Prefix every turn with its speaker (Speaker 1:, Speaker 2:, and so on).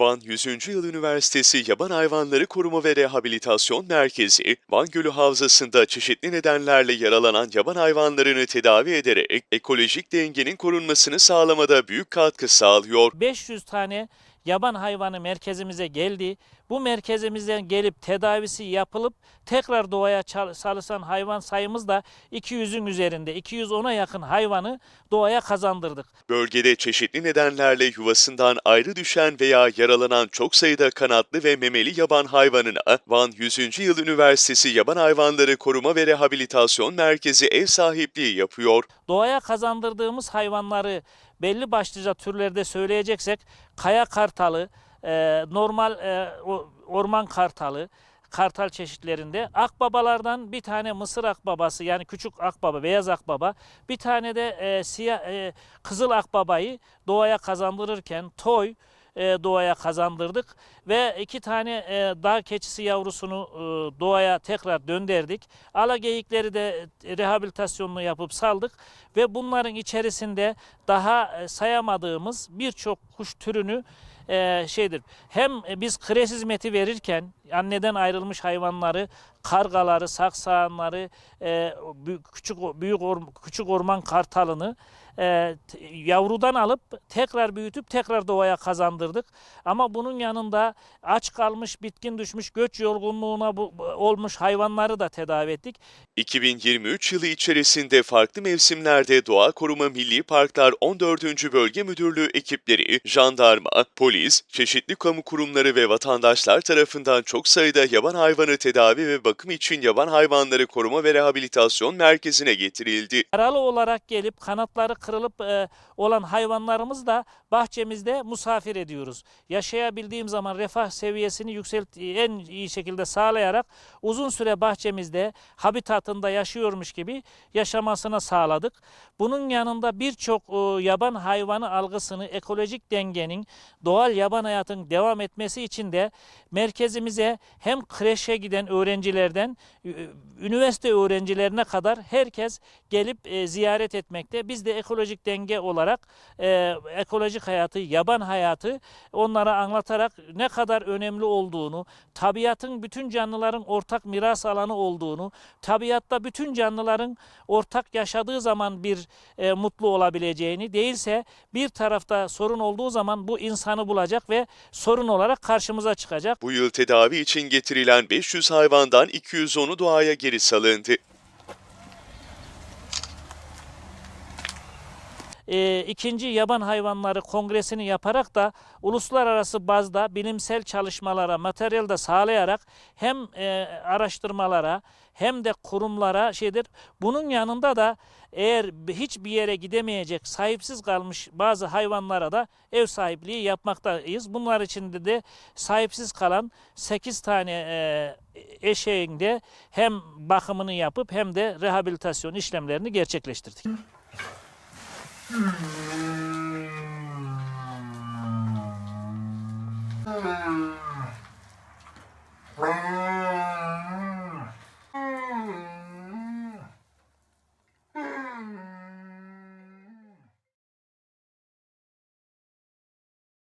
Speaker 1: Van 100. Yıl Üniversitesi Yaban Hayvanları Koruma ve Rehabilitasyon Merkezi, Van Gölü Havzası'nda çeşitli nedenlerle yaralanan yaban hayvanlarını tedavi ederek ekolojik dengenin korunmasını sağlamada büyük katkı sağlıyor.
Speaker 2: 500 tane yaban hayvanı merkezimize geldi. Bu merkezimizden gelip tedavisi yapılıp tekrar doğaya çal- salırsan hayvan sayımız da 200'ün üzerinde. 210'a yakın hayvanı doğaya kazandırdık.
Speaker 1: Bölgede çeşitli nedenlerle yuvasından ayrı düşen veya yaralanan çok sayıda kanatlı ve memeli yaban hayvanına Van 100. Yıl Üniversitesi Yaban Hayvanları Koruma ve Rehabilitasyon Merkezi ev sahipliği yapıyor.
Speaker 2: Doğaya kazandırdığımız hayvanları belli başlıca türlerde söyleyeceksek kaya kartalı, e, normal e, orman kartalı, kartal çeşitlerinde akbabalardan bir tane mısır akbabası yani küçük akbaba, beyaz akbaba, bir tane de e, siyah e, kızıl akbabayı doğaya kazandırırken toy e, doğaya kazandırdık ve iki tane e, dağ keçisi yavrusunu e, doğaya tekrar döndürdük. Ala geyikleri de e, rehabilitasyonunu yapıp saldık ve bunların içerisinde daha e, sayamadığımız birçok kuş türünü şeydir. Hem biz kres hizmeti verirken anneden ayrılmış hayvanları, kargaları, saksağanları, e, küçük büyük or- küçük orman kartalını e, yavrudan alıp tekrar büyütüp tekrar doğaya kazandırdık. Ama bunun yanında aç kalmış, bitkin düşmüş, göç yorgunluğuna bu- olmuş hayvanları da tedavi ettik.
Speaker 1: 2023 yılı içerisinde farklı mevsimlerde Doğa Koruma Milli Parklar 14. Bölge Müdürlüğü ekipleri, jandarma, polis, çeşitli kamu kurumları ve vatandaşlar tarafından çok sayıda yaban hayvanı tedavi ve bakım için Yaban Hayvanları Koruma ve Rehabilitasyon Merkezi'ne getirildi.
Speaker 2: Yaralı olarak gelip kanatları kırılıp e, olan hayvanlarımız da bahçemizde misafir ediyoruz. Yaşayabildiğim zaman refah seviyesini yükselt en iyi şekilde sağlayarak uzun süre bahçemizde habitatında yaşıyormuş gibi yaşamasına sağladık. Bunun yanında birçok e, yaban hayvanı algısını ekolojik dengenin doğal yaban hayatın devam etmesi için de merkezimize hem kreşe giden öğrencilerden üniversite öğrencilerine kadar herkes gelip e, ziyaret etmekte. Biz de ekolojik denge olarak e, ekolojik hayatı, yaban hayatı onlara anlatarak ne kadar önemli olduğunu, tabiatın bütün canlıların ortak miras alanı olduğunu, tabiatta bütün canlıların ortak yaşadığı zaman bir e, mutlu olabileceğini, değilse bir tarafta sorun olduğu zaman bu insanı bulacak ve sorun olarak karşımıza çıkacak.
Speaker 1: Bu yıl tedavi için getirilen 500 hayvandan 210'u doğaya geri salındı.
Speaker 2: E, ikinci yaban hayvanları kongresini yaparak da uluslararası bazda bilimsel çalışmalara materyal de sağlayarak hem e, araştırmalara hem de kurumlara şeydir. Bunun yanında da eğer hiçbir yere gidemeyecek sahipsiz kalmış bazı hayvanlara da ev sahipliği yapmaktayız. Bunlar içinde de sahipsiz kalan 8 tane e, eşeğin de hem bakımını yapıp hem de rehabilitasyon işlemlerini gerçekleştirdik.
Speaker 3: Mm-hmm.